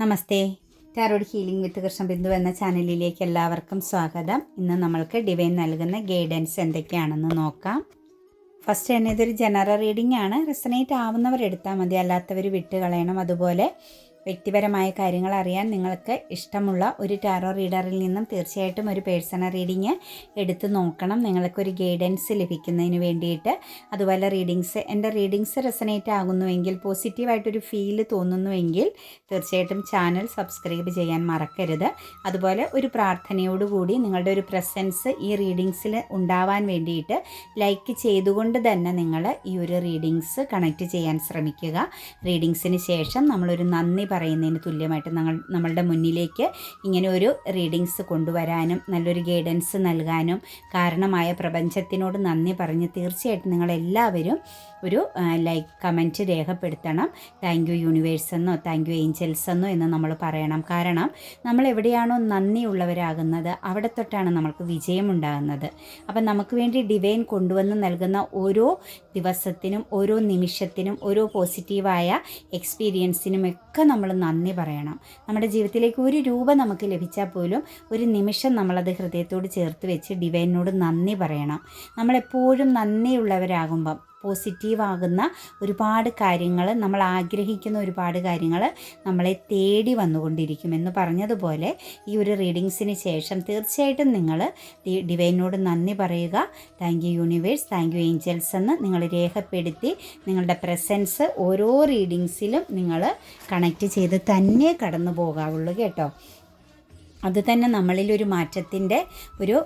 Namaste. Tarot healing with Krishnabindu എന്ന ചാനലിലേക്ക് എല്ലാവർക്കും സ്വാഗതം. ഇന്ന് നമ്മൾക്ക് ഡിവൈൻ നൽകുന്ന ഗൈഡൻസ് എന്തൊക്കെയാണെന്ന് നോക്കാം. ഫസ്റ്റ് തന്നെ ഇതൊരു ജനറൽ റീഡിംഗ് ആണ്. റെസനേറ്റ് ആവുന്നവർ എടുത്താൽ മതി. അല്ലാത്തവർ വിട്ട് കളയണം അതുപോലെ വ്യക്തിപരമായ കാര്യങ്ങൾ അറിയാൻ നിങ്ങൾക്ക് ഇഷ്ടമുള്ള ഒരു ടാറോ റീഡറിൽ നിന്നും തീർച്ചയായിട്ടും ഒരു പേഴ്സണൽ റീഡിങ് എടുത്ത് നോക്കണം. നിങ്ങൾക്കൊരു ഗൈഡൻസ് ലഭിക്കുന്നതിന് വേണ്ടിയിട്ട്. അതുപോലെ റീഡിങ്സ് എന്റെ റീഡിങ്സ് റെസനേറ്റ് ആകുന്നുവെങ്കിൽ പോസിറ്റീവായിട്ടൊരു ഫീൽ തോന്നുന്നുവെങ്കിൽ തീർച്ചയായിട്ടും ചാനൽ സബ്സ്ക്രൈബ് ചെയ്യാൻ മറക്കരുത്. അതുപോലെ ഒരു പ്രാർത്ഥനയോടുകൂടി നിങ്ങളുടെ ഒരു പ്രസൻസ് ഈ റീഡിങ്സിൽ ഉണ്ടാവാൻ വേണ്ടിയിട്ട് ലൈക്ക് ചെയ്തുകൊണ്ട് തന്നെ നിങ്ങൾ ഈ ഒരു റീഡിങ്സ് കണക്റ്റ് ചെയ്യാൻ ശ്രമിക്കുക. റീഡിങ്സിന് ശേഷം നമ്മളൊരു നന്ദി പറയുന്നതിന് തുല്യമായിട്ട് നമ്മൾ നമ്മളുടെ മുന്നിലേക്ക് ഇങ്ങനെ ഒരു റീഡിങ്സ് കൊണ്ടുവരാനും നല്ലൊരു ഗൈഡൻസ് നൽകാനും കാരണമായ പ്രപഞ്ചത്തിനോട് നന്ദി പറഞ്ഞ് തീർച്ചയായിട്ടും നിങ്ങളെല്ലാവരും ഒരു ലൈക്ക് കമന്റ് രേഖപ്പെടുത്തണം. താങ്ക് യു യൂണിവേഴ്സ് എന്നോ താങ്ക് യു ഏഞ്ചൽസ് എന്നോ എന്ന് നമ്മൾ പറയണം. കാരണം നമ്മൾ എവിടെയാണോ നന്ദിയുള്ളവരാകുന്നത് അവിടെ തൊട്ടാണ് നമുക്ക് വിജയമുണ്ടാകുന്നത് അപ്പം നമുക്ക് വേണ്ടി ഡിവൈൻ കൊണ്ടുവന്ന് നൽകുന്ന ഓരോ ദിവസത്തിനും ഓരോ നിമിഷത്തിനും ഓരോ പോസിറ്റീവായ എക്സ്പീരിയൻസിനും ഒക്കെ നമ്മൾ നന്ദി പറയണം. നമ്മുടെ ജീവിതത്തിലേക്ക് ഒരു രൂപ നമുക്ക് ലഭിച്ചാൽ പോലും ഒരു നിമിഷം നമ്മളത് ഹൃദയത്തോട് ചേർത്ത് വെച്ച് ഡിവൈനോട് നന്ദി പറയണം. നമ്മളെപ്പോഴും നന്ദിയുള്ളവരാകുമ്പം പോസിറ്റീവാകുന്ന ഒരുപാട് കാര്യങ്ങൾ നമ്മൾ ആഗ്രഹിക്കുന്ന ഒരുപാട് കാര്യങ്ങൾ നമ്മളെ തേടി വന്നുകൊണ്ടിരിക്കും. എന്ന് പറഞ്ഞതുപോലെ ഈ ഒരു റീഡിങ്സിന് ശേഷം തീർച്ചയായിട്ടും നിങ്ങൾ ഡിവൈനോട് നന്ദി പറയുക. Thank you universe thank you angels എന്ന് നിങ്ങൾ രേഖപ്പെടുത്തി നിങ്ങളുടെ പ്രസൻസ് ഓരോ റീഡിങ്സിലും നിങ്ങൾ കണക്റ്റ് ചെയ്ത് തന്നെ കടന്നു പോകാവുള്ളൂ കേട്ടോ. അത് തന്നെ നമ്മളിലൊരു മാറ്റത്തിന്റെ ഒരു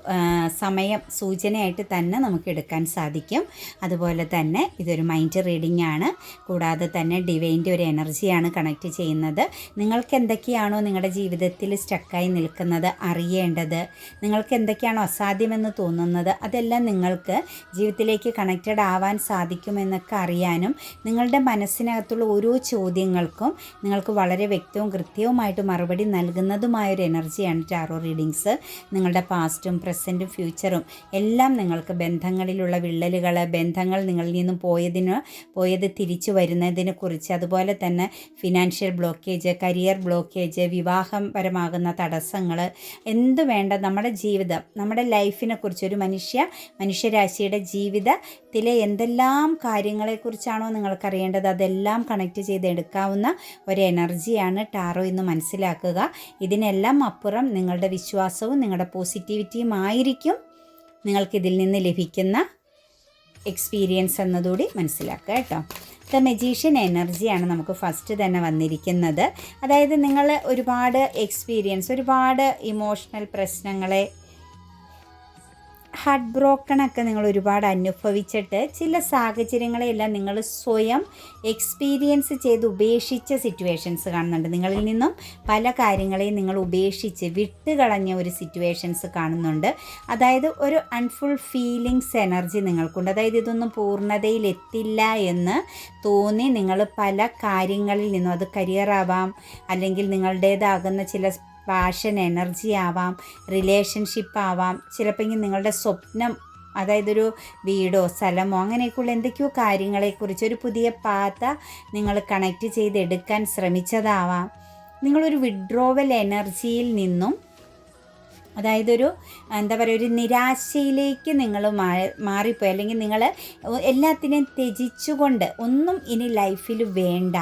സമയം സൂചനയായിട്ട് തന്നെ നമുക്ക് എടുക്കാൻ സാധിക്കും. അതുപോലെ തന്നെ ഇതൊരു മൈൻഡ് റീഡിംഗ് ആണ്. കൂടാതെ തന്നെ ഡിവൈന്റെ ഒരു എനർജിയാണ് കണക്ട് ചെയ്യുന്നത്. നിങ്ങൾക്ക് എന്തൊക്കെയാണോ നിങ്ങളുടെ ജീവിതത്തിൽ സ്റ്റക്കായി നിൽക്കുന്നത് അറിയേണ്ടത്? നിങ്ങൾക്ക് എന്തൊക്കെയാണോ അസാധ്യമെന്ന് തോന്നുന്നത്? അതെല്ലാം നിങ്ങൾക്ക് ജീവിതത്തിലേക്ക് കണക്റ്റഡ് ആവാൻ സാധിക്കുമെന്നൊക്കെ അറിയാനും നിങ്ങളുടെ മനസ്സിനകത്തുള്ള ഓരോ ചോദ്യങ്ങൾക്കും നിങ്ങൾക്ക് വളരെ വ്യക്തവും കൃത്യവുമായിട്ട് മറുപടി നൽകുന്നതുമായൊരു എനർജിയാണ് എനർജിയാണ് ടാറോ റീഡിങ്സ് നിങ്ങളുടെ പാസ്റ്റും പ്രസന്റും ഫ്യൂച്ചറും എല്ലാം നിങ്ങൾക്ക് ബന്ധങ്ങളിലുള്ള വിള്ളലുകൾ ബന്ധങ്ങൾ നിങ്ങളിൽ നിന്നും പോയതിന് പോയത് തിരിച്ചു വരുന്നതിനെ കുറിച്ച് അതുപോലെ തന്നെ ഫിനാൻഷ്യൽ ബ്ലോക്കേജ് കരിയർ ബ്ലോക്കേജ് വിവാഹം പരമാകുന്ന തടസ്സങ്ങൾ എന്ത് വേണ്ട നമ്മുടെ ജീവിതം നമ്മുടെ ലൈഫിനെ കുറിച്ച് ഒരു മനുഷ്യ മനുഷ്യരാശിയുടെ ജീവിതത്തിലെ എന്തെല്ലാം കാര്യങ്ങളെക്കുറിച്ചാണോ നിങ്ങൾക്കറിയേണ്ടത് അതെല്ലാം കണക്ട് ചെയ്തെടുക്കാവുന്ന ഒരു എനർജിയാണ് ടാറോ എന്ന് മനസ്സിലാക്കുക. ഇതിനെല്ലാം അപ്പുറം നിങ്ങളുടെ വിശ്വാസവും നിങ്ങളുടെ പോസിറ്റിവിറ്റിയും ആയിരിക്കും നിങ്ങൾക്കിതിൽ നിന്ന് ലഭിക്കുന്ന എക്സ്പീരിയൻസ് എന്നതുകൂടി മനസ്സിലാക്കുക കേട്ടോ. ദ മെജീഷ്യൻ എനർജിയാണ് നമുക്ക് ഫസ്റ്റ് തന്നെ വന്നിരിക്കുന്നത്. അതായത് നിങ്ങൾ ഒരുപാട് എക്സ്പീരിയൻസ് ഒരുപാട് ഇമോഷണൽ പ്രശ്നങ്ങളെ ഹാർട്ട് ബ്രോക്കണൊക്കെ നിങ്ങൾ ഒരുപാട് അനുഭവിച്ചിട്ട് ചില സാഹചര്യങ്ങളെയെല്ലാം നിങ്ങൾ സ്വയം എക്സ്പീരിയൻസ് ചെയ്ത് ഉപേക്ഷിച്ച സിറ്റുവേഷൻസ് കാണുന്നുണ്ട്. നിങ്ങളിൽ നിന്നും പല കാര്യങ്ങളെയും നിങ്ങൾ ഉപേക്ഷിച്ച് വിട്ടുകളഞ്ഞ ഒരു സിറ്റുവേഷൻസ് കാണുന്നുണ്ട്. അതായത് ഒരു അൺഫുൾ ഫീലിങ്സ് എനർജി നിങ്ങൾക്കുണ്ട്. അതായത് ഇതൊന്നും പൂർണതയിലെത്തില്ല എന്ന് തോന്നി നിങ്ങൾ പല കാര്യങ്ങളിൽ നിന്നും അത് കരിയർ ആവാം അല്ലെങ്കിൽ നിങ്ങളുടേതാകുന്ന ചില പാഷൻ എനർജി ആവാം റിലേഷൻഷിപ്പ് ആവാം. ചിലപ്പോൾ നിങ്ങളുടെ സ്വപ്നം അതായത് ഒരു വീടോ സ്ഥലമോ അങ്ങനെയൊക്കെയുള്ള എന്തൊക്കെയോ കാര്യങ്ങളെക്കുറിച്ച് ഒരു പുതിയ പാത നിങ്ങൾ കണക്റ്റ് ചെയ്തെടുക്കാൻ ശ്രമിച്ചതാവാം. നിങ്ങളൊരു വിഡ്രോവൽ എനർജിയിൽ നിന്നും അതായത് ഒരു എന്താ പറയുക ഒരു നിരാശയിലേക്ക് നിങ്ങൾ മാറിപ്പോയി. അല്ലെങ്കിൽ നിങ്ങൾ എല്ലാത്തിനെയും ത്യജിച്ചുകൊണ്ട് ഒന്നും ഇനി ലൈഫിൽ വേണ്ട.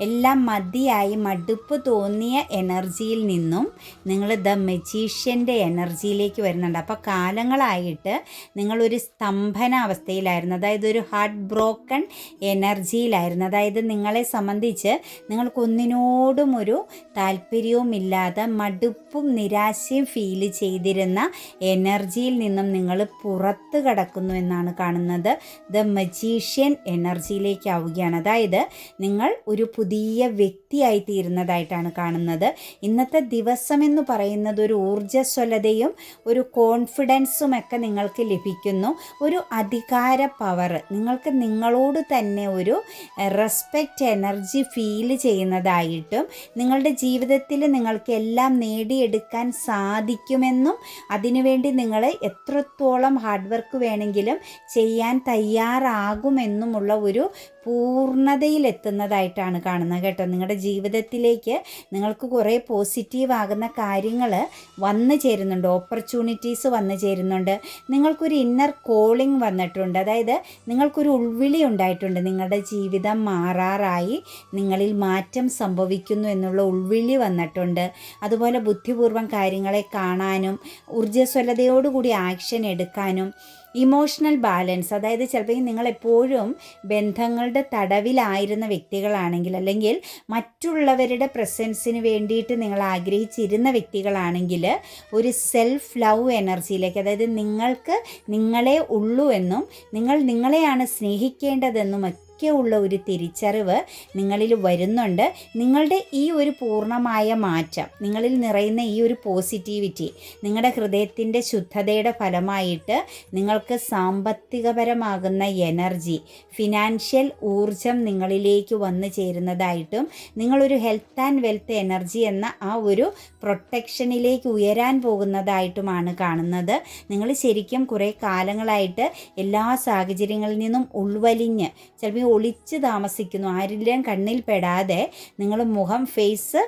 എല്ലാം മതിയായി മടുപ്പ് തോന്നിയ എനർജിയിൽ നിന്നും നിങ്ങൾ ദ മെജീഷ്യന്റെ എനർജിയിലേക്ക് വരുന്നുണ്ട്. അപ്പോൾ കാലങ്ങളായിട്ട് നിങ്ങളൊരു സ്തംഭന അവസ്ഥയിലായിരുന്നു. അതായത് ഒരു ഹാർട്ട് ബ്രോക്കൺ എനർജിയിലായിരുന്നു. അതായത് നിങ്ങളെ സംബന്ധിച്ച് നിങ്ങൾക്കൊന്നിനോടും ഒരു താല്പര്യവുമില്ലാതെ മടുപ്പും നിരാശയും ഫീൽ ചെയ്തിരുന്ന എനർജിയിൽ നിന്നും നിങ്ങൾ പുറത്ത് കടക്കുന്നു എന്നാണ് കാണുന്നത്. ദ മജീഷ്യൻ എനർജിയിലേക്ക് ആവുകയാണ്. അതായത് നിങ്ങൾ ഒരു പുതിയ വ്യക്തിയായി തീരുന്നതായിട്ടാണ് കാണുന്നത്. ഇന്നത്തെ ദിവസം എന്ന് പറയുന്നത് ഒരു ഊർജസ്വലതയും ഒരു കോൺഫിഡൻസും ഒക്കെ നിങ്ങൾക്ക് ലഭിക്കുന്നു. ഒരു അധികാര പവർ നിങ്ങൾക്ക് നിങ്ങളോട് തന്നെ ഒരു റെസ്പെക്റ്റ് എനർജി ഫീൽ ചെയ്യുന്നതായിട്ടും നിങ്ങളുടെ ജീവിതത്തിൽ നിങ്ങൾക്ക് എല്ലാം നേടിയെടുക്കാൻ സാധിക്കുമെന്നും അതിനുവേണ്ടി നിങ്ങൾ എത്രത്തോളം ഹാർഡ് വർക്ക് വേണമെങ്കിലും ചെയ്യാൻ തയ്യാറാകുമെന്നുമുള്ള ഒരു പൂർണതയിലെത്തുന്നതായിട്ടാണ് കാണുന്നത്. കാണുന്നത് കേട്ടോ. നിങ്ങളുടെ ജീവിതത്തിലേക്ക് നിങ്ങൾക്ക് കുറേ പോസിറ്റീവ് ആകുന്ന കാര്യങ്ങൾ വന്നു ചേരുന്നുണ്ട്. ഓപ്പർച്യൂണിറ്റീസ് വന്നു ചേരുന്നുണ്ട്. നിങ്ങൾക്കൊരു ഇന്നർ കോളിംഗ് വന്നിട്ടുണ്ട്. അതായത് നിങ്ങൾക്കൊരു ഉൾവിളി ഉണ്ടായിട്ടുണ്ട്. നിങ്ങളുടെ ജീവിതം മാറാറായി നിങ്ങളിൽ മാറ്റം സംഭവിക്കുന്നു എന്നുള്ള ഉൾവിളി വന്നിട്ടുണ്ട്. അതുപോലെ ബുദ്ധിപൂർവം കാര്യങ്ങളെ കാണാനും ഊർജസ്വലതയോടുകൂടി ആക്ഷൻ എടുക്കാനും ഇമോഷണൽ ബാലൻസ് അതായത് ചിലപ്പോൾ നിങ്ങളെപ്പോഴും ബന്ധങ്ങളുടെ തടവിലായിരുന്ന വ്യക്തികളാണെങ്കിൽ അല്ലെങ്കിൽ മറ്റുള്ളവരുടെ പ്രസൻസിന് വേണ്ടിയിട്ട് നിങ്ങൾ ആഗ്രഹിച്ചിരുന്ന വ്യക്തികളാണെങ്കിൽ ഒരു സെൽഫ് ലവ് എനർജിയിലേക്ക് അതായത് നിങ്ങൾക്ക് നിങ്ങളെ ഉള്ളൂ എന്നും നിങ്ങൾ നിങ്ങളെയാണ് സ്നേഹിക്കേണ്ടതെന്നും ഒക്കെ ഉള്ള ഒരു തിരിച്ചറിവ് നിങ്ങളിൽ വരുന്നുണ്ട്. നിങ്ങളുടെ ഈ ഒരു പൂർണമായ മാറ്റം നിങ്ങളിൽ നിറയുന്ന ഈ ഒരു പോസിറ്റിവിറ്റി നിങ്ങളുടെ ഹൃദയത്തിന്റെ ശുദ്ധതയുടെ ഫലമായിട്ട് നിങ്ങൾക്ക് സാമ്പത്തികപരമാകുന്ന എനർജി ഫിനാൻഷ്യൽ ഊർജം നിങ്ങളിലേക്ക് വന്നു ചേരുന്നതായിട്ടും നിങ്ങളൊരു ഹെൽത്ത് ആൻഡ് വെൽത്ത് എനർജി എന്ന ആ ഒരു പ്രൊട്ടക്ഷനിലേക്ക് ഉയരാൻ പോകുന്നതായിട്ടുമാണ് കാണുന്നത്. നിങ്ങൾ ശരിക്കും കുറേ കാലങ്ങളായിട്ട് എല്ലാ സാഹചര്യങ്ങളിൽ നിന്നും ഉൾവലിഞ്ഞ് ചിലപ്പോൾ ഒളിച്ച് താമസിക്കുന്നു. ആരിലെയും കണ്ണിൽ പെടാതെ നിങ്ങൾ മുഖം ഫേസ്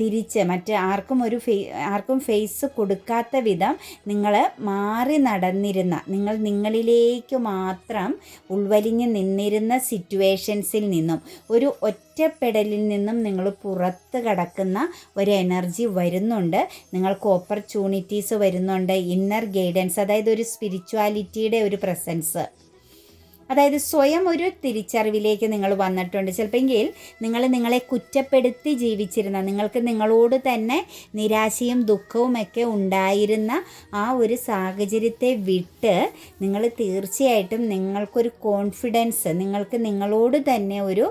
തിരിച്ച് മറ്റ് ആർക്കും ഒരു ഫേ ആർക്കും ഫേസ് കൊടുക്കാത്ത വിധം നിങ്ങൾ മാറി നടന്നിരുന്ന നിങ്ങൾ നിങ്ങളിലേക്ക് മാത്രം ഉൾവലിഞ്ഞ് നിന്നിരുന്ന സിറ്റുവേഷൻസിൽ നിന്നും ഒരു ഒറ്റപ്പെടലിൽ നിന്നും നിങ്ങൾ പുറത്ത് കടക്കുന്ന ഒരു എനർജി വരുന്നുണ്ട്. നിങ്ങൾക്ക് ഓപ്പർച്യൂണിറ്റീസ് വരുന്നുണ്ട്. ഇന്നർ ഗൈഡൻസ് അതായത് ഒരു സ്പിരിച്വാലിറ്റിയുടെ ഒരു പ്രസൻസ് അതായത് സ്വയം ഒരു തിരിച്ചറിവിലേക്ക് നിങ്ങൾ വന്നിട്ടുണ്ട്. ചിലപ്പോൾ നിങ്ങൾ നിങ്ങളെ കുറ്റപ്പെടുത്തി ജീവിച്ചിരുന്ന നിങ്ങൾക്ക് നിങ്ങളോട് തന്നെ നിരാശയും ദുഃഖവും ഒക്കെ ഉണ്ടായിരുന്ന ആ ഒരു സാഹചര്യത്തെ വിട്ട് നിങ്ങൾ തീർച്ചയായിട്ടും നിങ്ങൾക്കൊരു കോൺഫിഡൻസ് നിങ്ങൾക്ക് നിങ്ങളോട് തന്നെ ഒരു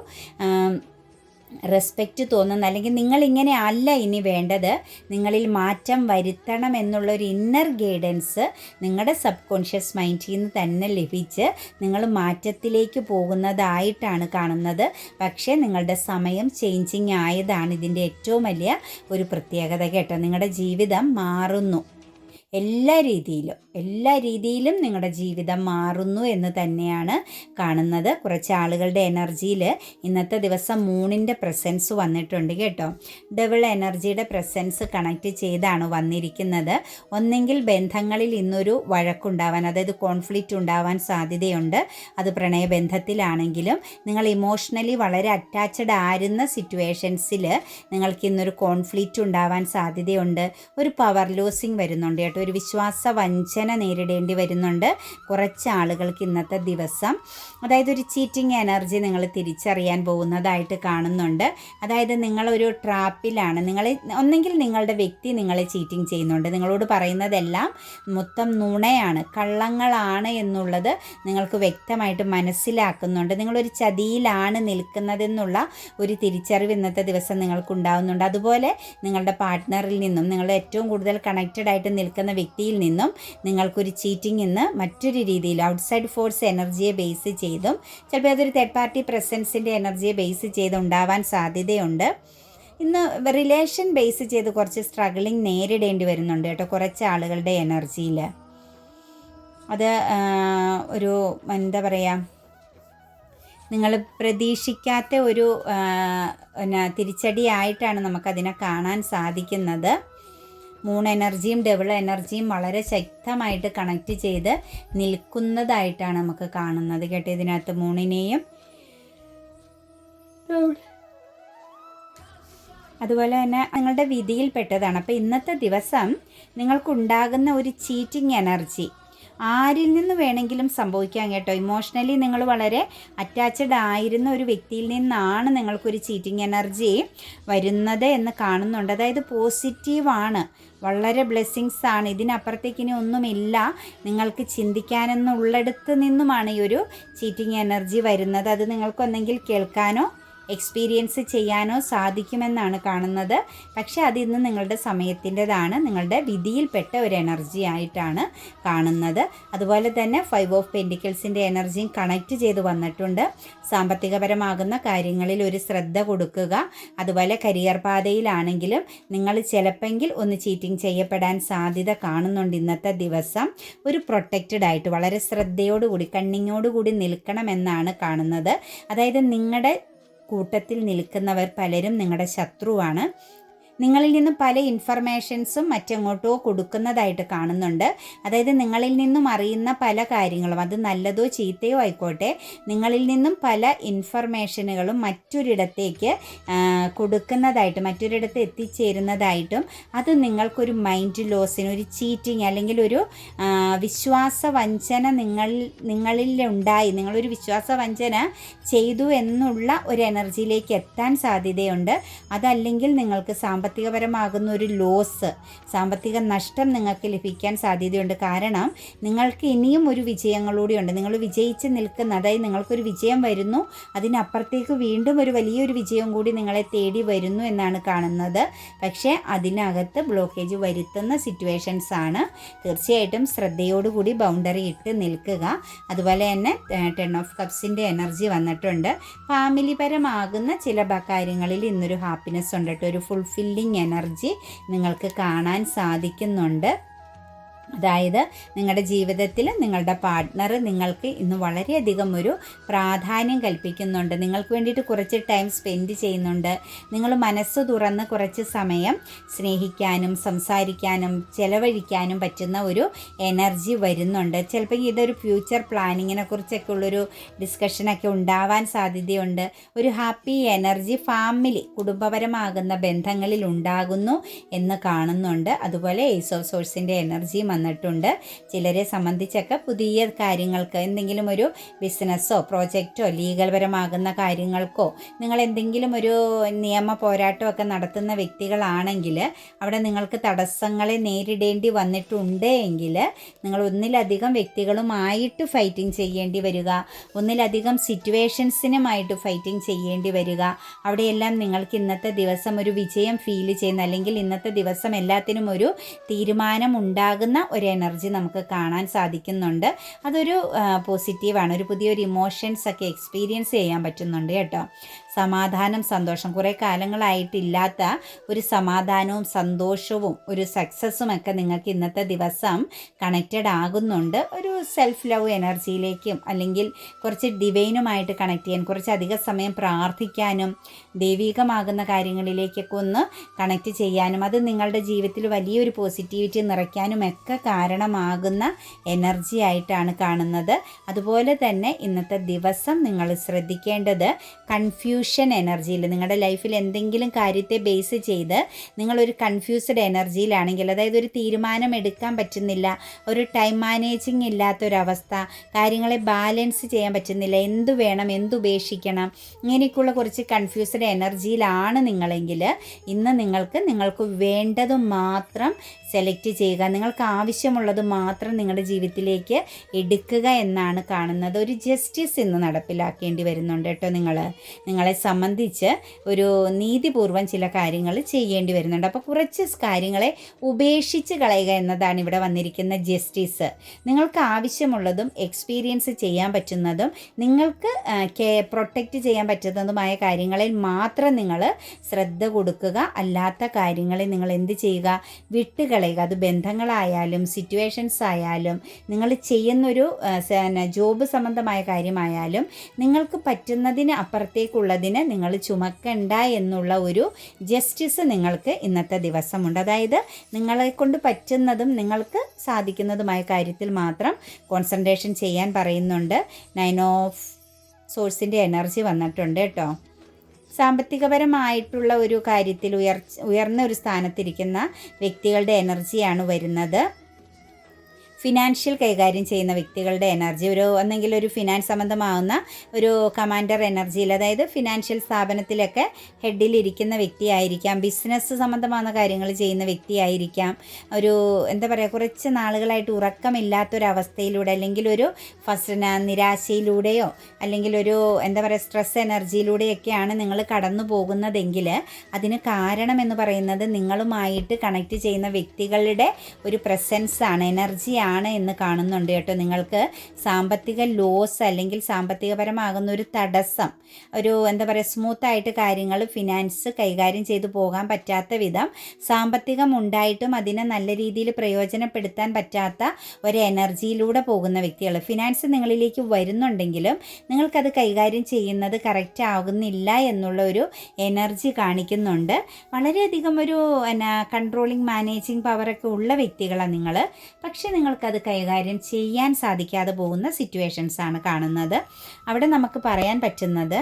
റെസ്പെക്റ്റ് തോന്നുന്ന അല്ലെങ്കിൽ നിങ്ങൾ ഇങ്ങനെ അല്ല ഇനി വേണ്ടത്. നിങ്ങളിൽ മാറ്റം വരുത്തണം എന്നുള്ളൊരു ഇന്നർ ഗൈഡൻസ് നിങ്ങളുടെ സബ് കോൺഷ്യസ് മൈൻഡിൽ നിന്ന് തന്നെ ലഭിച്ച് നിങ്ങൾ മാറ്റത്തിലേക്ക് പോകുന്നതായിട്ടാണ് കാണുന്നത്. പക്ഷേ നിങ്ങളുടെ സമയം ചേഞ്ചിങ് ആയതാണ് ഇതിന്റെ ഏറ്റവും വലിയ ഒരു പ്രത്യേകത കേട്ടോ. നിങ്ങളുടെ ജീവിതം മാറുന്നു. എല്ലാ രീതിയിലും എല്ലാ രീതിയിലും നിങ്ങളുടെ ജീവിതം മാറുന്നു എന്ന് തന്നെയാണ് കാണുന്നത്. കുറച്ച് ആളുകളുടെ എനർജിയിൽ ഇന്നത്തെ ദിവസം മൂണിന്റെ പ്രസൻസ് വന്നിട്ടുണ്ട് കേട്ടോ. ഡബിൾ എനർജിയുടെ പ്രസൻസ് കണക്റ്റ് ചെയ്താണ് വന്നിരിക്കുന്നത്. ഒന്നെങ്കിൽ ബന്ധങ്ങളിൽ ഇന്നൊരു വഴക്കുണ്ടാവാൻ അതായത് കോൺഫ്ലിക്റ്റ് ഉണ്ടാവാൻ സാധ്യതയുണ്ട്. അത് പ്രണയബന്ധത്തിലാണെങ്കിലും നിങ്ങൾ ഇമോഷണലി വളരെ അറ്റാച്ച്ഡ് ആയിരുന്ന സിറ്റുവേഷൻസിൽ നിങ്ങൾക്ക് ഇന്നൊരു കോൺഫ്ലിക്റ്റ് ഉണ്ടാവാൻ സാധ്യതയുണ്ട്. ഒരു പവർ ലോസിങ് വരുന്നുണ്ട് കേട്ടോ. ഒരു വിശ്വാസ വഞ്ചന നേരിടേണ്ടി വരുന്നുണ്ട്. കുറച്ച് ആളുകൾക്ക് ഇന്നത്തെ ദിവസം അതായത് ഒരു ചീറ്റിംഗ് എനർജി നിങ്ങൾ തിരിച്ചറിയാൻ പോകുന്നതായിട്ട് കാണുന്നുണ്ട്. അതായത് നിങ്ങളൊരു ട്രാപ്പിലാണ്. നിങ്ങൾ ഒന്നെങ്കിൽ നിങ്ങളുടെ വ്യക്തി നിങ്ങളെ ചീറ്റിംഗ് ചെയ്യുന്നുണ്ട്. നിങ്ങളോട് പറയുന്നതെല്ലാം മൊത്തം നുണയാണ് കള്ളങ്ങളാണ് എന്നുള്ളത് നിങ്ങൾക്ക് വ്യക്തമായിട്ട് മനസ്സിലാക്കുന്നുണ്ട്. നിങ്ങളൊരു ചതിയിലാണ് നിൽക്കുന്നതെന്നുള്ള ഒരു തിരിച്ചറിവ് ഇന്നത്തെ ദിവസം നിങ്ങൾക്ക് ഉണ്ടാകുന്നുണ്ട് അതുപോലെ നിങ്ങളുടെ പാർട്ട്ണറിൽ നിന്നും നിങ്ങൾ ഏറ്റവും കൂടുതൽ കണക്റ്റഡ് ആയിട്ട് നിൽക്കുന്ന നിൽക്കുന്ന വ്യക്തിയിൽ നിന്നും നിങ്ങൾക്കൊരു ചീറ്റിംഗ് ഇന്ന് മറ്റൊരു രീതിയിൽ ഔട്ട്സൈഡ് ഫോഴ്സ് എനർജിയെ ബേസ് ചെയ്തും ചിലപ്പോൾ അതൊരു തേർഡ് പാർട്ടി പ്രസൻസിന്റെ എനർജിയെ ബേസ് ചെയ്ത് ഉണ്ടാവാൻ സാധ്യതയുണ്ട്. ഇന്ന് റിലേഷൻ ബേസ് ചെയ്ത് കുറച്ച് സ്ട്രഗിളിങ് നേരിടേണ്ടി വരുന്നുണ്ട് കേട്ടോ കുറച്ച് ആളുകളുടെ എനർജിയിൽ അത് ഒരു എന്താ പറയുക നിങ്ങൾ പ്രതീക്ഷിക്കാത്ത ഒരു തിരിച്ചടിയായിട്ടാണ് നമുക്കതിനെ കാണാൻ സാധിക്കുന്നത്. മൂൺ എനർജിയും ഡബിൾ എനർജിയും വളരെ ശക്തമായിട്ട് കണക്ട് ചെയ്ത് നിൽക്കുന്നതായിട്ടാണ് നമുക്ക് കാണുന്നത് കേട്ടോ ഇതിനകത്ത് മൂണിനെയും. അതുപോലെ തന്നെ നിങ്ങളുടെ വിധിയിൽപ്പെട്ടതാണ് അപ്പോൾ ഇന്നത്തെ ദിവസം നിങ്ങൾക്കുണ്ടാകുന്ന ഒരു ചീറ്റിംഗ് എനർജി. ആരിൽ നിന്ന് വേണമെങ്കിലും സംഭവിക്കാം കേട്ടോ. ഇമോഷണലി നിങ്ങൾ വളരെ അറ്റാച്ച്ഡ് ആയിരുന്ന ഒരു വ്യക്തിയിൽ നിന്നാണ് നിങ്ങൾക്കൊരു ചീറ്റിംഗ് എനർജി വരുന്നത് എന്ന് കാണുന്നുണ്ട്. അതായത് പോസിറ്റീവാണ് വളരെ ബ്ലെസ്സിങ്സ് ആണ്. ഇതിനപ്പുറത്തേക്ക് ഇനി ഒന്നുമില്ല. നിങ്ങൾക്ക് ചിന്തിക്കാനെന്നുള്ളിടത്ത് നിന്നുമാണ് ഈ ഒരു ചീറ്റിംഗ് എനർജി വരുന്നത്. അത് നിങ്ങൾക്കൊന്നെങ്കിൽ കേൾക്കാനോ എക്സ്പീരിയൻസ് ചെയ്യാനോ സാധിക്കുമെന്നാണ് കാണുന്നത്. പക്ഷേ അതിന്ന് നിങ്ങളുടെ സമയത്തിന്റെതാണ്. നിങ്ങളുടെ വിധിയിൽപ്പെട്ട ഒരു എനർജി ആയിട്ടാണ് കാണുന്നത്. അതുപോലെ തന്നെ ഫൈവ് ഓഫ് പെന്റിക്കിൾസിന്റെ എനർജിയും കണക്റ്റ് ചെയ്ത് വന്നിട്ടുണ്ട്. സാമ്പത്തികപരമാകുന്ന കാര്യങ്ങളിൽ ഒരു ശ്രദ്ധ കൊടുക്കുക. അതുപോലെ കരിയർ പാതയിലാണെങ്കിലും നിങ്ങൾ ചിലപ്പെങ്കിൽ ഒന്ന് ചീറ്റിംഗ് ചെയ്യപ്പെടാൻ സാധ്യത കാണുന്നുണ്ട് ഇന്നത്തെ ദിവസം. ഒരു പ്രൊട്ടക്റ്റഡ് ആയിട്ട് വളരെ ശ്രദ്ധയോടുകൂടി കണ്ണിങ്ങോടുകൂടി നിൽക്കണമെന്നാണ് കാണുന്നത്. അതായത് നിങ്ങളുടെ കൂട്ടത്തിൽ നിൽക്കുന്നവർ പലരും നിങ്ങളുടെ ശത്രുവാണ്. നിങ്ങളിൽ നിന്നും പല ഇൻഫർമേഷൻസും മറ്റെങ്ങോട്ടോ കൊടുക്കുന്നതായിട്ട് കാണുന്നുണ്ട്. അതായത് നിങ്ങളിൽ നിന്നും അറിയുന്ന പല കാര്യങ്ങളും അത് നല്ലതോ ചീത്തയോ ആയിക്കോട്ടെ നിങ്ങളിൽ നിന്നും പല ഇൻഫർമേഷനുകളും മറ്റൊരിടത്തേക്ക് കൊടുക്കുന്നതായിട്ട് മറ്റൊരിടത്ത് എത്തിച്ചേരുന്നതായിട്ടും അത് നിങ്ങൾക്കൊരു മൈൻഡ് ലോസിന് ഒരു ചീറ്റിങ് അല്ലെങ്കിൽ ഒരു വിശ്വാസ വഞ്ചന നിങ്ങൾ നിങ്ങളിൽ ഉണ്ടായി നിങ്ങളൊരു വിശ്വാസ വഞ്ചന ചെയ്തു എന്നുള്ള ഒരു എനർജിയിലേക്ക് എത്താൻ സാധ്യതയുണ്ട്. അതല്ലെങ്കിൽ നിങ്ങൾക്ക് സാമ്പത്തിക സാമ്പത്തികപരമാകുന്ന ഒരു ലോസ് സാമ്പത്തിക നഷ്ടം നിങ്ങൾക്ക് ലഭിക്കാൻ സാധ്യതയുണ്ട്. കാരണം നിങ്ങൾക്ക് ഇനിയും ഒരു വിജയങ്ങളൂടെയുണ്ട് നിങ്ങൾ വിജയിച്ച് നിൽക്കുന്ന അതായത് നിങ്ങൾക്കൊരു വിജയം വരുന്നു അതിനപ്പുറത്തേക്ക് വീണ്ടും ഒരു വലിയൊരു വിജയം കൂടി നിങ്ങളെ തേടി വരുന്നു എന്നാണ് കാണുന്നത്. പക്ഷേ അതിനകത്ത് ബ്ലോക്കേജ് വരുത്തുന്ന സിറ്റുവേഷൻസ് ആണ്. തീർച്ചയായിട്ടും ശ്രദ്ധയോടുകൂടി ബൗണ്ടറി ഇട്ട് നിൽക്കുക. അതുപോലെ തന്നെ ടെൻ ഓഫ് കപ്സിന്റെ എനർജി വന്നിട്ടുണ്ട്. ഫാമിലിപരമാകുന്ന ചില കാര്യങ്ങളിൽ ഇന്നൊരു ഹാപ്പിനെസ് ഉണ്ട് കേട്ടോ. ഒരു ഫുൾഫിൽ ഹീലിംഗ് എനർജി നിങ്ങൾക്ക് കാണാൻ സാധിക്കുന്നുണ്ട്. അതായത് നിങ്ങളുടെ ജീവിതത്തിൽ നിങ്ങളുടെ പാർട്ട്ണർ നിങ്ങൾക്ക് ഇന്ന് വളരെയധികം ഒരു പ്രാധാന്യം കൽപ്പിക്കുന്നുണ്ട്. നിങ്ങൾക്ക് വേണ്ടിയിട്ട് കുറച്ച് ടൈം സ്പെൻഡ് ചെയ്യുന്നുണ്ട്. നിങ്ങൾ മനസ്സ് തുറന്ന് കുറച്ച് സമയം സ്നേഹിക്കാനും സംസാരിക്കാനും ചിലവഴിക്കാനും പറ്റുന്ന ഒരു എനർജി വരുന്നുണ്ട്. ചിലപ്പോൾ ഇതൊരു ഫ്യൂച്ചർ പ്ലാനിങ്ങിനെ കുറിച്ചൊക്കെ ഉള്ളൊരു ഡിസ്കഷനൊക്കെ ഉണ്ടാവാൻ സാധ്യതയുണ്ട്. ഒരു ഹാപ്പി എനർജി ഫാമിലി കുടുംബപരമാകുന്ന ബന്ധങ്ങളിൽ ഉണ്ടാകുന്നു എന്ന് കാണുന്നുണ്ട്. അതുപോലെ ഏസ് ഓഫ് സോഴ്സിന്റെ എനർജിയും വന്നിട്ടുണ്ട്. ചിലരെ സംബന്ധിച്ചൊക്കെ പുതിയ കാര്യങ്ങൾക്ക് എന്തെങ്കിലും ഒരു ബിസിനസ്സോ പ്രോജക്റ്റോ ലീഗൽപരമാകുന്ന കാര്യങ്ങൾക്കോ നിങ്ങൾ എന്തെങ്കിലും ഒരു നിയമ പോരാട്ടമൊക്കെ നടത്തുന്ന വ്യക്തികളാണെങ്കിൽ അവിടെ നിങ്ങൾക്ക് തടസ്സങ്ങളെ നേരിടേണ്ടി വന്നിട്ടുണ്ട് എങ്കിൽ നിങ്ങൾ ഒന്നിലധികം വ്യക്തികളുമായിട്ട് ഫൈറ്റിംഗ് ചെയ്യേണ്ടി വരിക. ഒന്നിലധികം സിറ്റുവേഷൻസിനുമായിട്ട് ഫൈറ്റിംഗ് ചെയ്യേണ്ടി വരിക. അവിടെയെല്ലാം നിങ്ങൾക്ക് ഇന്നത്തെ ദിവസം ഒരു വിജയം ഫീൽ ചെയ്യുന്ന അല്ലെങ്കിൽ ഇന്നത്തെ ദിവസം എല്ലാത്തിനും ഒരു തീരുമാനം ഉണ്ടാകുന്ന ഒരു എനർജി നമുക്ക് കാണാൻ സാധിക്കുന്നുണ്ട്. അതൊരു പോസിറ്റീവാണ്. ഒരു പുതിയൊരു ഇമോഷൻസ് ഒക്കെ എക്സ്പീരിയൻസ് ചെയ്യാൻ പറ്റുന്നുണ്ട് കേട്ടോ. സമാധാനം സന്തോഷം. കുറേ കാലങ്ങളായിട്ടില്ലാത്ത ഒരു സമാധാനവും സന്തോഷവും ഒരു സക്സസ്സും ഒക്കെ നിങ്ങൾക്ക് ഇന്നത്തെ ദിവസം കണക്റ്റഡ് ആകുന്നുണ്ട്. ഒരു സെൽഫ് ലവ് എനർജിയിലേക്കും അല്ലെങ്കിൽ കുറച്ച് ഡിവൈനുമായിട്ട് കണക്ട് ചെയ്യാൻ കുറച്ച് അധിക സമയം പ്രാർത്ഥിക്കാനും ദൈവികമാകുന്ന കാര്യങ്ങളിലേക്കൊക്കെ ഒന്ന് കണക്റ്റ് ചെയ്യാനും അത് നിങ്ങളുടെ ജീവിതത്തിൽ വലിയൊരു പോസിറ്റിവിറ്റി നിറയ്ക്കാനും ഒക്കെ കാരണമാകുന്ന എനർജി ആയിട്ടാണ് കാണുന്നത്. അതുപോലെ തന്നെ ഇന്നത്തെ ദിവസം നിങ്ങൾ ശ്രദ്ധിക്കേണ്ടത് കൺഫ്യൂഷൻ എനർജിയിൽ നിങ്ങളുടെ ലൈഫിൽ എന്തെങ്കിലും കാര്യത്തെ ബേസ് ചെയ്ത് നിങ്ങളൊരു കൺഫ്യൂസ്ഡ് എനർജിയിലാണെങ്കിൽ അതായത് ഒരു തീരുമാനം എടുക്കാൻ പറ്റുന്നില്ല ഒരു ടൈം മാനേജിങ് ഇല്ലാത്തൊരവസ്ഥ കാര്യങ്ങളെ ബാലൻസ് ചെയ്യാൻ പറ്റുന്നില്ല എന്തു വേണം എന്തുപേക്ഷിക്കണം ഇങ്ങനെയൊക്കെയുള്ള കുറച്ച് കൺഫ്യൂസ്ഡ് എനർജിയിലാണ് നിങ്ങളെങ്കിൽ ഇന്ന് നിങ്ങൾക്ക് നിങ്ങൾക്ക് വേണ്ടത് മാത്രം സെലക്ട് ചെയ്യുക. നിങ്ങൾക്ക് ആവശ്യമുള്ളത് മാത്രം നിങ്ങളുടെ ജീവിതത്തിലേക്ക് എടുക്കുക എന്നാണ് കാണുന്നത്. ഒരു ജസ്റ്റിസ് ഇന്ന് നടപ്പിലാക്കേണ്ടി വരുന്നുണ്ട് കേട്ടോ നിങ്ങൾ നിങ്ങളെ സംബന്ധിച്ച് ഒരു നീതിപൂർവം ചില കാര്യങ്ങൾ ചെയ്യേണ്ടി വരുന്നുണ്ട്. അപ്പോൾ കുറച്ച് കാര്യങ്ങളെ ഉപേക്ഷിച്ച് കളയുക എന്നതാണ് ഇവിടെ വന്നിരിക്കുന്ന ജസ്റ്റിസ് നിങ്ങൾക്ക് ആവശ്യമുള്ളതും എക്സ്പീരിയൻസ് ചെയ്യാൻ പറ്റുന്നതും നിങ്ങൾക്ക് പ്രൊട്ടക്റ്റ് ചെയ്യാൻ പറ്റുന്നതുമായ കാര്യങ്ങളിൽ മാത്രം നിങ്ങൾ ശ്രദ്ധ കൊടുക്കുക. അല്ലാത്ത കാര്യങ്ങളിൽ നിങ്ങൾ എന്ത് ചെയ്യുക? വിട്ടുകളയുക അത് ബന്ധങ്ങളായാലും സിറ്റുവേഷൻസ് ആയാലും നിങ്ങൾ ചെയ്യുന്നൊരു ജോബ് സംബന്ധമായ കാര്യമായാലും നിങ്ങൾക്ക് പറ്റുന്നതിന് അപ്പുറത്തേക്കുള്ളതിന് നിങ്ങൾ ചുമക്കണ്ട എന്നുള്ള ഒരു ജസ്റ്റിസ് നിങ്ങൾക്ക് ഇന്നത്തെ ദിവസമുണ്ട്. അതായത് നിങ്ങളെ കൊണ്ട് പറ്റുന്നതും നിങ്ങൾക്ക് സാധിക്കുന്നതുമായ കാര്യത്തിൽ മാത്രം കോൺസെൻട്രേഷൻ ചെയ്യാൻ പറയുന്നുണ്ട്. നയൻ ഓഫ് സോഴ്സിന്റെ എനർജി വന്നിട്ടുണ്ട് കേട്ടോ. സാമ്പത്തികപരമായിട്ടുള്ള ഒരു കാര്യത്തിൽ ഉയർ ഉയർന്ന ഒരു സ്ഥാനത്തിരിക്കുന്ന വ്യക്തികളുടെ എനർജിയാണ് വരുന്നത്. ഫിനാൻഷ്യൽ കൈകാര്യം ചെയ്യുന്ന വ്യക്തികളുടെ എനർജി ഒരു ഒന്നെങ്കിൽ ഒരു ഫിനാൻസ് സംബന്ധമാവുന്ന ഒരു കമാൻഡർ എനർജിയിൽ അതായത് ഫിനാൻഷ്യൽ സ്ഥാപനത്തിലൊക്കെ ഹെഡിലിരിക്കുന്ന വ്യക്തിയായിരിക്കാം ബിസിനസ് സംബന്ധമാകുന്ന കാര്യങ്ങൾ ചെയ്യുന്ന വ്യക്തിയായിരിക്കാം. ഒരു എന്താ പറയുക കുറച്ച് നാളുകളായിട്ട് ഉറക്കമില്ലാത്തൊരവസ്ഥയിലൂടെ അല്ലെങ്കിൽ ഒരു ഫസ്റ്റ് നിരാശയിലൂടെയോ അല്ലെങ്കിൽ ഒരു എന്താ പറയുക സ്ട്രെസ് എനർജിയിലൂടെയൊക്കെയാണ് നിങ്ങൾ കടന്നു പോകുന്നതെങ്കിൽ അതിന് കാരണം എന്ന് പറയുന്നത് നിങ്ങളുമായിട്ട് കണക്റ്റ് ചെയ്യുന്ന വ്യക്തികളുടെ ഒരു പ്രസൻസാണ് എനർജിയാണ് ആണ് എന്ന് കാണുന്നുണ്ട് കേട്ടോ. നിങ്ങൾക്ക് സാമ്പത്തിക ലോസ് അല്ലെങ്കിൽ സാമ്പത്തികപരമാകുന്ന ഒരു തടസ്സം ഒരു എന്താ പറയുക സ്മൂത്തായിട്ട് കാര്യങ്ങൾ ഫിനാൻസ് കൈകാര്യം ചെയ്തു പോകാൻ പറ്റാത്ത വിധം സാമ്പത്തികം ഉണ്ടായിട്ടും അതിനെ നല്ല രീതിയിൽ പ്രയോജനപ്പെടുത്താൻ പറ്റാത്ത ഒരു എനർജിയിലൂടെ പോകുന്ന വ്യക്തികൾ. ഫിനാൻസ് നിങ്ങളിലേക്ക് വരുന്നുണ്ടെങ്കിലും നിങ്ങൾക്കത് കൈകാര്യം ചെയ്യുന്നത് കറക്റ്റ് ആകുന്നില്ല എന്നുള്ള ഒരു എനർജി കാണിക്കുന്നുണ്ട്. വളരെയധികം ഒരു എന്നാ കൺട്രോളിങ് മാനേജിങ് പവറൊക്കെ ഉള്ള വ്യക്തികളാണ് നിങ്ങൾ. പക്ഷേ നിങ്ങൾക്കത് കൈകാര്യം ചെയ്യാൻ സാധിക്കാതെ പോകുന്ന സിറ്റുവേഷൻസ് ആണ് കാണുന്നത്. അവിടെ നമുക്ക് പറയാൻ പറ്റുന്നത്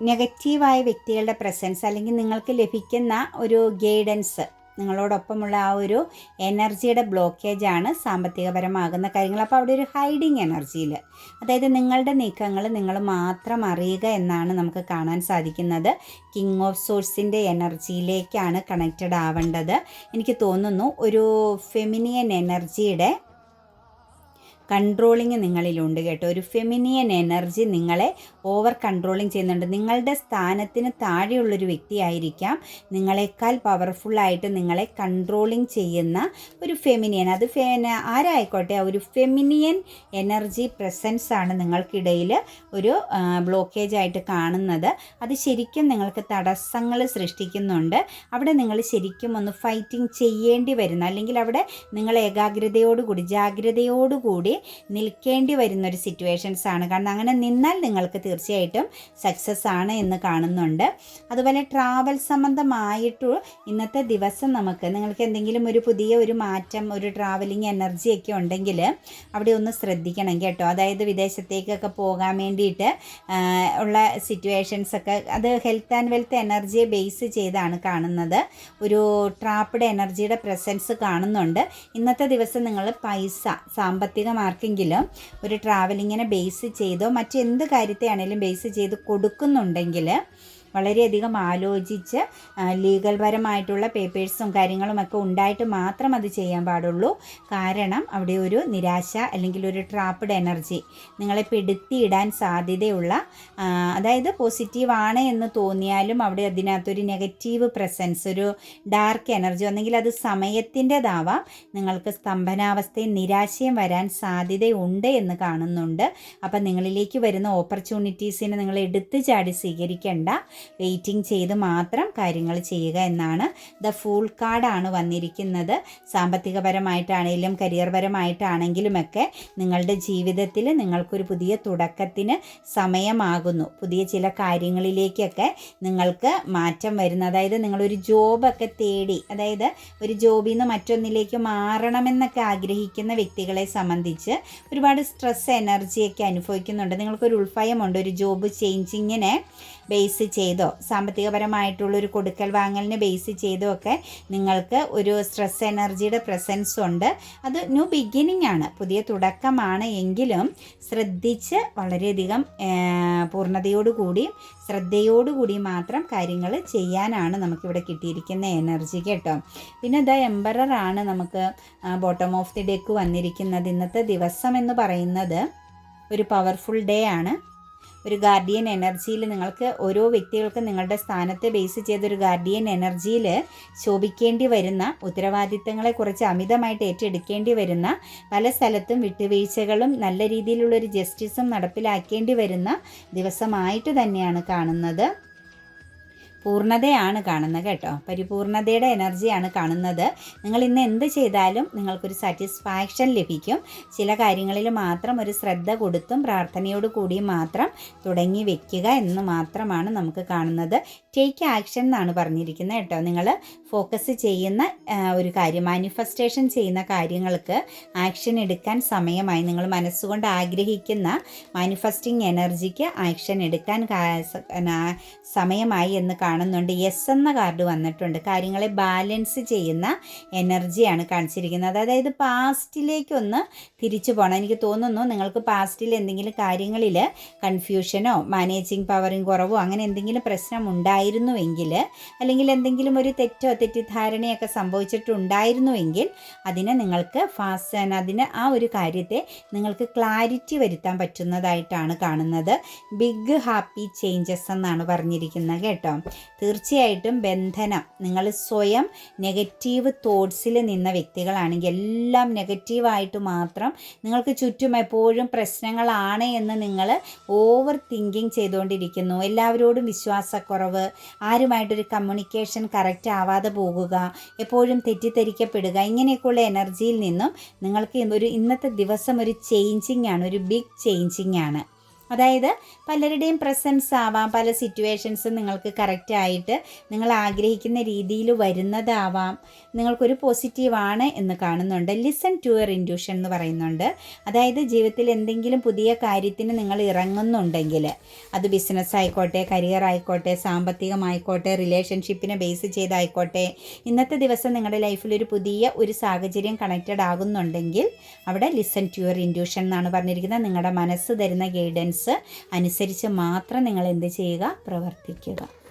നെഗറ്റീവായ വ്യക്തികളുടെ പ്രസൻസ് അല്ലെങ്കിൽ നിങ്ങൾക്ക് ലഭിക്കുന്ന ഒരു ഗൈഡൻസ് നിങ്ങളോടൊപ്പമുള്ള ആ ഒരു എനർജിയുടെ ബ്ലോക്കേജ് ആണ് സാമ്പത്തികപരമാകുന്ന കാര്യങ്ങൾ. അപ്പോൾ അവിടെ ഒരു ഹൈഡിങ് എനർജിയിൽ അതായത് നിങ്ങളുടെ നീക്കങ്ങൾ നിങ്ങൾ മാത്രം അറിയുക എന്നാണ് നമുക്ക് കാണാൻ സാധിക്കുന്നത്. കിങ് ഓഫ് സോഴ്സിന്റെ എനർജിയിലേക്കാണ് കണക്റ്റഡ് ആവേണ്ടത്. എനിക്ക് തോന്നുന്നു ഒരു ഫെമിനിയൻ എനർജിയുടെ കൺട്രോളിങ് നിങ്ങളിലുണ്ട് കേട്ടോ. ഒരു ഫെമിനിയൻ എനർജി നിങ്ങളെ ഓവർ കൺട്രോളിങ് ചെയ്യുന്നുണ്ട്. നിങ്ങളുടെ സ്ഥാനത്തിന് താഴെയുള്ളൊരു വ്യക്തിയായിരിക്കാം. നിങ്ങളെക്കാൾ പവർഫുള്ളായിട്ട് നിങ്ങളെ കൺട്രോളിങ് ചെയ്യുന്ന ഒരു ഫെമിനിയൻ അത് ഫെ ആരായിക്കോട്ടെ? ഒരു ഫെമിനിയൻ എനർജി പ്രസൻസ് ആണ് നിങ്ങൾക്കിടയിൽ ഒരു ബ്ലോക്കേജ് ആയിട്ട് കാണുന്നത്. അത് ശരിക്കും നിങ്ങൾക്ക് തടസ്സങ്ങൾ സൃഷ്ടിക്കുന്നുണ്ട്. അവിടെ നിങ്ങൾ ശരിക്കും ഒന്ന് ഫൈറ്റിംഗ് ചെയ്യേണ്ടി വരുന്ന അല്ലെങ്കിൽ അവിടെ നിങ്ങൾ ഏകാഗ്രതയോടുകൂടി ജാഗ്രതയോടുകൂടി നിൽക്കേണ്ടി വരുന്ന ഒരു സിറ്റുവേഷൻസ് ആണ്. കാരണം അങ്ങനെ നിന്നാൽ നിങ്ങൾക്ക് തീർച്ചയായിട്ടും സക്സസ് ആണ് എന്ന് കാണുന്നുണ്ട്. അതുപോലെ ട്രാവൽ സംബന്ധമായിട്ട് ഇന്നത്തെ ദിവസം നമുക്ക് നിങ്ങൾക്ക് എന്തെങ്കിലും ഒരു പുതിയ ഒരു മാറ്റം ഒരു ട്രാവലിംഗ് എനർജിയൊക്കെ ഉണ്ടെങ്കിൽ അവിടെ ഒന്ന് ശ്രദ്ധിക്കണം കേട്ടോ. അതായത് വിദേശത്തേക്കൊക്കെ പോകാൻ വേണ്ടിയിട്ട് ഉള്ള സിറ്റുവേഷൻസ് ഒക്കെ അത് ഹെൽത്ത് ആൻഡ് വെൽത്ത് എനർജിയെ ബേസ് ചെയ്താണ് കാണുന്നത്. ഒരു ട്രാപ്പ്ഡ് എനർജിയുടെ പ്രസൻസ് കാണുന്നുണ്ട്. ഇന്നത്തെ ദിവസം നിങ്ങൾ പൈസ സാമ്പത്തികമാർക്കെങ്കിലും ഒരു ട്രാവലിങ്ങിനെ ബേസ് ചെയ്തോ മറ്റെന്ത് കാര്യത്തെയാണെങ്കിലും ബേസ് ചെയ്ത് കൊടുക്കുന്നുണ്ടെങ്കിൽ വളരെയധികം ആലോചിച്ച് ലീഗൽ പരമായിട്ടുള്ള പേപ്പേഴ്സും കാര്യങ്ങളും ഒക്കെ ഉണ്ടായിട്ട് മാത്രം അത് ചെയ്യാൻ പാടുള്ളൂ. കാരണം അവിടെ ഒരു നിരാശ അല്ലെങ്കിൽ ഒരു ട്രാപ്പ്ഡ് എനർജി നിങ്ങളെ പെടുത്തിയിടാൻ സാധ്യതയുള്ള അതായത് പോസിറ്റീവ് ആണ് എന്ന് തോന്നിയാലും അവിടെ അതിനകത്തൊരു നെഗറ്റീവ് പ്രസൻസ് ഒരു ഡാർക്ക് എനർജി അല്ലെങ്കിൽ അത് സമയത്തിന്റെതാവാം. നിങ്ങൾക്ക് സ്തംഭനാവസ്ഥയും നിരാശയും വരാൻ സാധ്യതയുണ്ട് എന്ന് കാണുന്നുണ്ട്. അപ്പം നിങ്ങളിലേക്ക് വരുന്ന ഓപ്പർച്യൂണിറ്റീസിനെ നിങ്ങൾ എടുത്തു ചാടി സ്വീകരിക്കേണ്ട. വെയിറ്റിംഗ് ചെയ്ത് മാത്രം കാര്യങ്ങൾ ചെയ്യുക എന്നാണ് ദ ഫുൾ കാർഡാണ് വന്നിരിക്കുന്നത്. സാമ്പത്തികപരമായിട്ടാണെങ്കിലും കരിയർ പരമായിട്ടാണെങ്കിലുമൊക്കെ നിങ്ങളുടെ ജീവിതത്തിൽ നിങ്ങൾക്കൊരു പുതിയ തുടക്കത്തിന് സമയമാകുന്നു. പുതിയ ചില കാര്യങ്ങളിലേക്കൊക്കെ നിങ്ങൾക്ക് മാറ്റം വരുന്നു. അതായത് നിങ്ങളൊരു ജോബൊക്കെ തേടി അതായത് ഒരു ജോബിൽ നിന്ന് മറ്റൊന്നിലേക്ക് മാറണമെന്നൊക്കെ ആഗ്രഹിക്കുന്ന വ്യക്തികളെ സംബന്ധിച്ച് ഒരുപാട് സ്ട്രെസ് എനർജിയൊക്കെ അനുഭവിക്കുന്നുണ്ട്. നിങ്ങൾക്കൊരു ഉൾഭയമുണ്ട്. ഒരു ജോബ് ചേഞ്ചിങ്ങിനെ ബേസ് ചെയ്തോ? സാമ്പത്തികപരമായിട്ടുള്ളൊരു കൊടുക്കൽ വാങ്ങലിനെ ബേസ് ചെയ്തോ ഒക്കെ നിങ്ങൾക്ക് ഒരു സ്ട്രെസ് എനർജിയുടെ പ്രസൻസ് ഉണ്ട്. അത് ന്യൂ ബിഗിനിങ് ആണ്. പുതിയ തുടക്കമാണ് എങ്കിലും ശ്രദ്ധിച്ച് വളരെയധികം പൂർണതയോടുകൂടി ശ്രദ്ധയോടുകൂടി മാത്രം കാര്യങ്ങൾ ചെയ്യാനാണ് നമുക്കിവിടെ കിട്ടിയിരിക്കുന്ന എനർജി കേട്ടോ. പിന്നെ ദ എംബററാണ് നമുക്ക് ബോട്ടം ഓഫ് ദി ഡെക്ക് വന്നിരിക്കുന്നത്. ഇന്നത്തെ ദിവസം എന്ന് പറയുന്നത് ഒരു പവർഫുൾ ഡേ ആണ്. ഒരു ഗാർഡിയൻ എനർജിയിൽ നിങ്ങൾക്ക് ഓരോ വ്യക്തികൾക്കും നിങ്ങളുടെ സ്ഥാനത്തെ ബേസ് ചെയ്തൊരു ഗാർഡിയൻ എനർജിയിൽ ശോഭിക്കേണ്ടി വരുന്ന ഉത്തരവാദിത്തങ്ങളെക്കുറിച്ച് അമിതമായിട്ട് ഏറ്റെടുക്കേണ്ടി വരുന്ന പല സ്ഥലത്തും വിട്ടുവീഴ്ചകളും നല്ല രീതിയിലുള്ളൊരു ജസ്റ്റിസും നടപ്പിലാക്കേണ്ടി വരുന്ന ദിവസമായിട്ട് തന്നെയാണ് കാണുന്നത്. പൂർണതയാണ് കാണുന്നത് കേട്ടോ. പരിപൂർണതയുടെ എനർജിയാണ് കാണുന്നത്. നിങ്ങൾ ഇന്ന് എന്ത് ചെയ്താലും നിങ്ങൾക്കൊരു സാറ്റിസ്ഫാക്ഷൻ ലഭിക്കും. ചില കാര്യങ്ങളിൽ മാത്രം ഒരു ശ്രദ്ധ കൊടുത്തും പ്രാർത്ഥനയോട് കൂടിയും മാത്രം തുടങ്ങി വെക്കുക എന്ന് മാത്രമാണ് നമുക്ക് കാണുന്നത്. ടേക്ക് ആക്ഷൻ എന്നാണ് പറഞ്ഞിരിക്കുന്നത് കേട്ടോ. നിങ്ങൾ ഫോക്കസ് ചെയ്യുന്ന ഒരു കാര്യം മാനിഫെസ്റ്റേഷൻ ചെയ്യുന്ന കാര്യങ്ങൾക്ക് ആക്ഷൻ എടുക്കാൻ സമയമായി. നിങ്ങൾ മനസ്സുകൊണ്ട് ആഗ്രഹിക്കുന്ന മാനിഫെസ്റ്റിംഗ് എനർജിക്ക് ആക്ഷൻ എടുക്കാൻ സമയമായി എന്ന് കാണുന്നുണ്ട്. എസ് എന്ന കാർഡ് വന്നിട്ടുണ്ട്. കാര്യങ്ങളെ ബാലൻസ് ചെയ്യുന്ന എനർജിയാണ് കാണിച്ചിരിക്കുന്നത്. അതായത് പാസ്റ്റിലേക്കൊന്ന് തിരിച്ചു പോകണം എനിക്ക് തോന്നുന്നു നിങ്ങൾക്ക് പാസ്റ്റിൽ എന്തെങ്കിലും കാര്യങ്ങളിൽ കൺഫ്യൂഷനോ മാനേജിങ് പവറിങ് കുറവോ അങ്ങനെ എന്തെങ്കിലും പ്രശ്നം ഉണ്ടായിരുന്നുവെങ്കിൽ അല്ലെങ്കിൽ എന്തെങ്കിലും ഒരു തെറ്റോ തെറ്റിദ്ധാരണയൊക്കെ സംഭവിച്ചിട്ടുണ്ടായിരുന്നുവെങ്കിൽ അതിനെ നിങ്ങൾക്ക് ഫാസ്റ്റ് അതിന് ആ ഒരു കാര്യത്തെ നിങ്ങൾക്ക് ക്ലാരിറ്റി വരുത്താൻ പറ്റുന്നതായിട്ടാണ് കാണുന്നത്. ബിഗ് ഹാപ്പി ചേഞ്ചസ് എന്നാണ് പറഞ്ഞിരിക്കുന്നത് കേട്ടോ. തീർച്ചയായിട്ടും ബന്ധനം. നിങ്ങൾ സ്വയം നെഗറ്റീവ് തോട്ട്സിൽ നിന്ന വ്യക്തികളാണെങ്കിൽ എല്ലാം നെഗറ്റീവായിട്ട് മാത്രം നിങ്ങൾക്ക് ചുറ്റും എപ്പോഴും പ്രശ്നങ്ങളാണ് എന്ന് നിങ്ങൾ ഓവർ തിങ്കിങ് ചെയ്തുകൊണ്ടിരിക്കുന്നു. എല്ലാവരോടും വിശ്വാസക്കുറവ് ആരുമായിട്ടൊരു കമ്മ്യൂണിക്കേഷൻ കറക്റ്റ് ആവാതെ പോകുക എപ്പോഴും തെറ്റിദ്ധരിക്കപ്പെടുക ഇങ്ങനെയൊക്കെയുള്ള എനർജിയിൽ നിന്നും നിങ്ങൾക്ക് ഒരു ഇന്നത്തെ ദിവസം ഒരു ചേഞ്ചിങ് ആണ് ഒരു ബിഗ് ചേഞ്ചിങ് ആണ്. അതായത് പലരുടെയും പ്രസൻസ് ആവാം പല സിറ്റുവേഷൻസ് നിങ്ങൾക്ക് കറക്റ്റായിട്ട് നിങ്ങൾ ആഗ്രഹിക്കുന്ന രീതിയിൽ വരുന്നതാവാം. നിങ്ങൾക്കൊരു പോസിറ്റീവാണ് എന്ന് കാണുന്നുണ്ട്. ലിസൺ ടു യുവർ ഇൻഡ്യൂഷൻ എന്ന് പറയുന്നുണ്ട്. അതായത് ജീവിതത്തിൽ എന്തെങ്കിലും പുതിയ കാര്യത്തിന് നിങ്ങൾ ഇറങ്ങുന്നുണ്ടെങ്കിൽ അത് ബിസിനസ് ആയിക്കോട്ടെ കരിയർ ആയിക്കോട്ടെ സാമ്പത്തികമായിക്കോട്ടെ റിലേഷൻഷിപ്പിനെ ബേസ് ചെയ്തായിക്കോട്ടെ ഇന്നത്തെ ദിവസം നിങ്ങളുടെ ലൈഫിൽ ഒരു പുതിയ ഒരു സാഹചര്യം കണക്റ്റഡ് ആകുന്നുണ്ടെങ്കിൽ അവിടെ ലിസൺ ടു യുവർ ഇൻഡ്യൂഷൻ എന്നാണ് പറഞ്ഞിരിക്കുന്നത്. നിങ്ങളുടെ മനസ്സ് തരുന്ന ഗൈഡൻസ് അനുസരിച്ച് മാത്രം നിങ്ങൾ എന്ത് ചെയ്യുക? പ്രവർത്തിക്കുക.